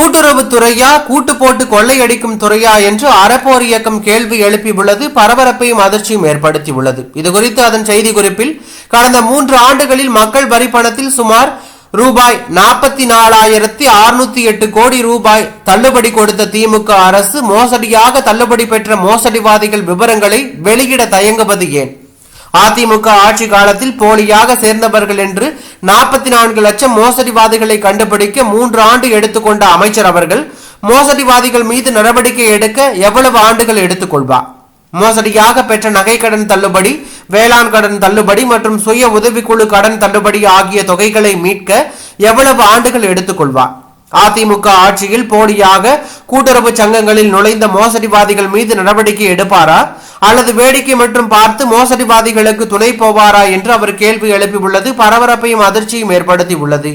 கூட்டுறவு துறையா? கூட்டு போட்டு கொள்ளையடிக்கும் துறையா என்று அறப்போர் இயக்கம் கேள்வி எழுப்பியுள்ளது பரபரப்பையும் அதிர்ச்சியும் ஏற்படுத்தியுள்ளது. இதுகுறித்து அதன் செய்தி குறிப்பில் கடந்த மூன்று ஆண்டுகளில் மக்கள் வரி பணத்தில் சுமார் ரூபாய் நாற்பத்தி நாலாயிரத்தி அறுநூத்தி எட்டு கோடி ரூபாய் தள்ளுபடி கொடுத்த திமுக அரசு மோசடியாக தள்ளுபடி பெற்ற மோசடிவாதிகள் விவரங்களை வெளியிட தயங்குவது ஏன்? அதிமுக ஆட்சி காலத்தில் போலியாக சேர்ந்தவர்கள் என்று நாற்பத்தி நான்கு லட்சம் மோசடிவாதிகளை கண்டுபிடிக்க மூன்று ஆண்டு எடுத்துக்கொண்ட அமைச்சர் அவர்கள் மோசடிவாதிகள் மீது நடவடிக்கை எடுக்க எவ்வளவு ஆண்டுகள் எடுத்துக்கொள்வார்? மோசடியாக பெற்ற நகைக்கடன் தள்ளுபடி வேளாண் கடன் தள்ளுபடி மற்றும் சுய உதவிக்குழு கடன் தள்ளுபடி ஆகிய தொகைகளை மீட்க எவ்வளவு ஆண்டுகள் எடுத்துக்கொள்வார்? அதிமுக ஆட்சியில் போலியாக கூட்டுறவு சங்கங்களில் நுழைந்த மோசடிவாதிகள் மீது நடவடிக்கை எடுப்பாரா? அல்லது வேடிக்கை மற்றும் பார்த்து மோசடிவாதிகளுக்கு துணை போவாரா என்று அவர் கேள்வி எழுப்பியுள்ளது பரபரப்பையும் அதிர்ச்சியும் ஏற்படுத்தி உள்ளது